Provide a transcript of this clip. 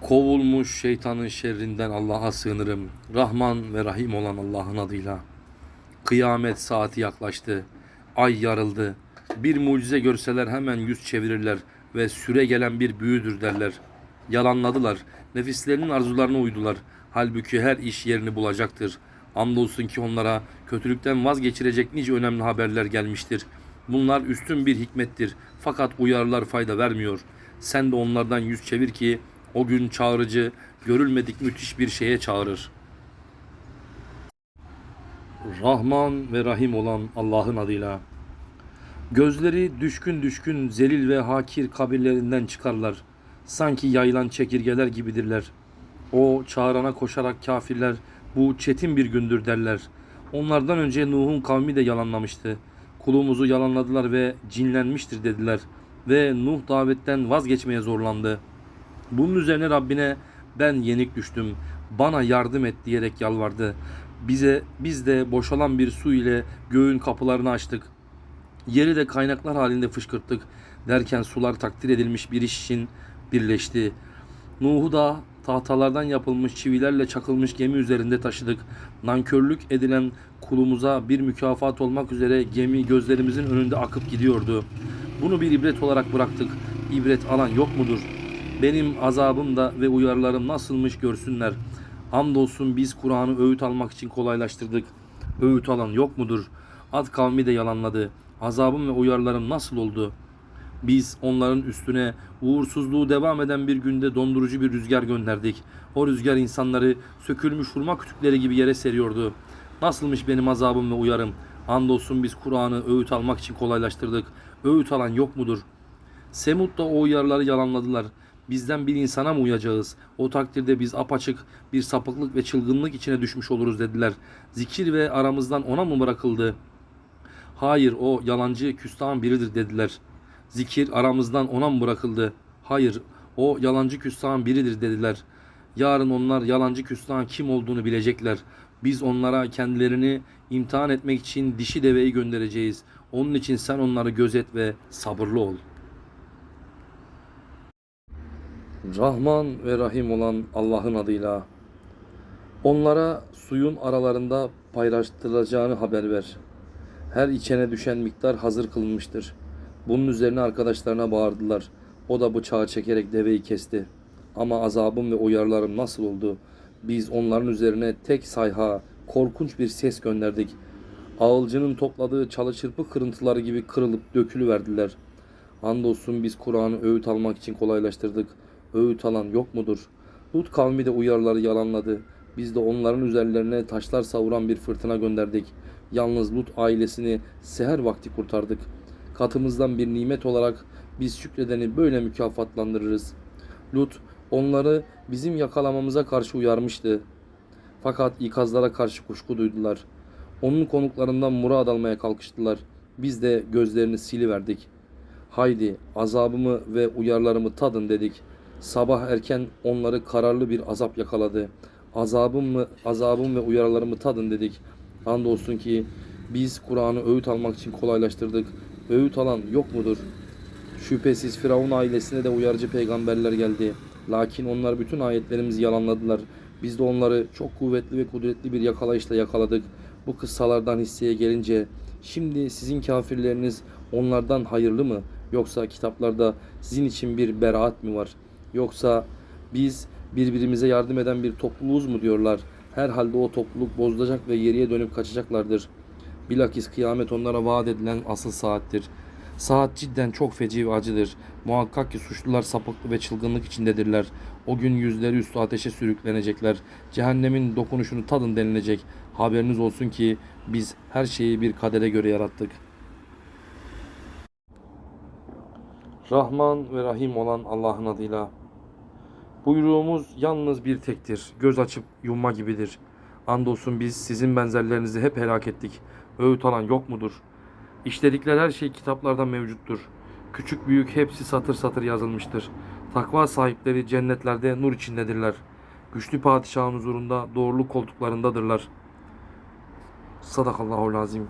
Kovulmuş şeytanın şerrinden Allah'a sığınırım. Rahman ve Rahim olan Allah'ın adıyla. Kıyamet saati yaklaştı. Ay yarıldı. Bir mucize görseler hemen yüz çevirirler ve süre gelen bir büyüdür derler. Yalanladılar. Nefislerinin arzularına uydular. Halbuki her iş yerini bulacaktır. Andolsun ki onlara kötülükten vazgeçirecek nice önemli haberler gelmiştir. Bunlar üstün bir hikmettir. Fakat uyarılar fayda vermiyor. Sen de onlardan yüz çevir ki o gün çağırıcı, görülmedik müthiş bir şeye çağırır. Rahman ve Rahim olan Allah'ın adıyla. Gözleri düşkün düşkün zelil ve hakir kabirlerinden çıkarlar. Sanki yayılan çekirgeler gibidirler. O çağırana koşarak kafirler bu çetin bir gündür derler. Onlardan önce Nuh'un kavmi de yalanlamıştı. Kulumuzu yalanladılar ve cinlenmiştir dediler. Ve Nuh davetten vazgeçmeye zorlandı. Bunun üzerine Rabbine ben yenik düştüm. Bana yardım et diyerek yalvardı. Bize biz de boşalan bir su ile göğün kapılarını açtık. Yeri de kaynaklar halinde fışkırttık. Derken sular takdir edilmiş bir iş için birleşti. Nuh'u da tahtalardan yapılmış çivilerle çakılmış gemi üzerinde taşıdık. Nankörlük edilen kulumuza bir mükafat olmak üzere gemi gözlerimizin önünde akıp gidiyordu. Bunu bir ibret olarak bıraktık. İbret alan yok mudur? Benim azabım da ve uyarılarım nasılmış görsünler. Hamdolsun biz Kur'an'ı öğüt almak için kolaylaştırdık. Öğüt alan yok mudur? Ad kavmi de yalanladı. Azabım ve uyarılarım nasıl oldu? Biz onların üstüne uğursuzluğu devam eden bir günde dondurucu bir rüzgar gönderdik. O rüzgar insanları sökülmüş hurma kütükleri gibi yere seriyordu. Nasılmış benim azabım ve uyarım? Andolsun biz Kur'an'ı öğüt almak için kolaylaştırdık. Öğüt alan yok mudur? Semud da o uyarıları yalanladılar. Bizden bir insana mı uyacağız? O takdirde biz apaçık bir sapıklık ve çılgınlık içine düşmüş oluruz dediler. Zikir ve aramızdan ona mı bırakıldı? Hayır o yalancı küstahın biridir dediler. Zikir aramızdan ona mı bırakıldı? Hayır o yalancı küstahın biridir dediler. Yarın onlar yalancı küstahın kim olduğunu bilecekler. Biz onlara kendilerini imtihan etmek için dişi deveyi göndereceğiz. Onun için sen onları gözet ve sabırlı ol. Rahman ve Rahim olan Allah'ın adıyla. Onlara suyun aralarında paylaştırılacağını haber ver. Her içene düşen miktar hazır kılınmıştır. Bunun üzerine arkadaşlarına bağırdılar. O da bıçağı çekerek deveyi kesti. Ama azabım ve uyarılarım nasıl oldu? Biz onların üzerine tek sayha, korkunç bir ses gönderdik. Ağılcının topladığı çalı çırpı kırıntıları gibi kırılıp dökülüverdiler. Andolsun biz Kur'an'ı öğüt almak için kolaylaştırdık. Öğüt alan yok mudur? Lut kavmi de uyarıları yalanladı. Biz de onların üzerlerine taşlar savuran bir fırtına gönderdik. Yalnız Lut ailesini seher vakti kurtardık. Katımızdan bir nimet olarak biz şükredeni böyle mükafatlandırırız. Lut onları bizim yakalamamıza karşı uyarmıştı. Fakat ikazlara karşı kuşku duydular. Onun konuklarından murad almaya kalkıştılar. Biz de gözlerini siliverdik. Haydi azabımı ve uyarılarımı tadın dedik. Sabah erken onları kararlı bir azap yakaladı. Azabım mı, azabım ve uyarılarımı tadın dedik. Andolsun ki biz Kur'an'ı öğüt almak için kolaylaştırdık. Öğüt alan yok mudur? Şüphesiz Firavun ailesine de uyarıcı peygamberler geldi. Lakin onlar bütün ayetlerimizi yalanladılar. Biz de onları çok kuvvetli ve kudretli bir yakalayışla yakaladık. Bu kıssalardan hisseye gelince şimdi sizin kafirleriniz onlardan hayırlı mı? Yoksa kitaplarda sizin için bir beraat mi var? Yoksa biz birbirimize yardım eden bir topluluğuz mu diyorlar. Herhalde o topluluk bozulacak ve geriye dönüp kaçacaklardır. Bilakis kıyamet onlara vaat edilen asıl saattir. Saat cidden çok feci ve acıdır. Muhakkak ki suçlular sapıklı ve çılgınlık içindedirler. O gün yüzleri üstü ateşe sürüklenecekler. Cehennemin dokunuşunu tadın denilecek. Haberiniz olsun ki biz her şeyi bir kadere göre yarattık. Rahman ve Rahim olan Allah'ın adıyla. Buyruğumuz yalnız bir tektir. Göz açıp yumma gibidir. Andolsun biz sizin benzerlerinizi hep helak ettik. Öğüt alan yok mudur? İşledikleri her şey kitaplarda mevcuttur. Küçük büyük hepsi satır satır yazılmıştır. Takva sahipleri cennetlerde nur içindedirler. Güçlü padişahın huzurunda doğruluk koltuklarındadırlar. Sadakallahu lazim.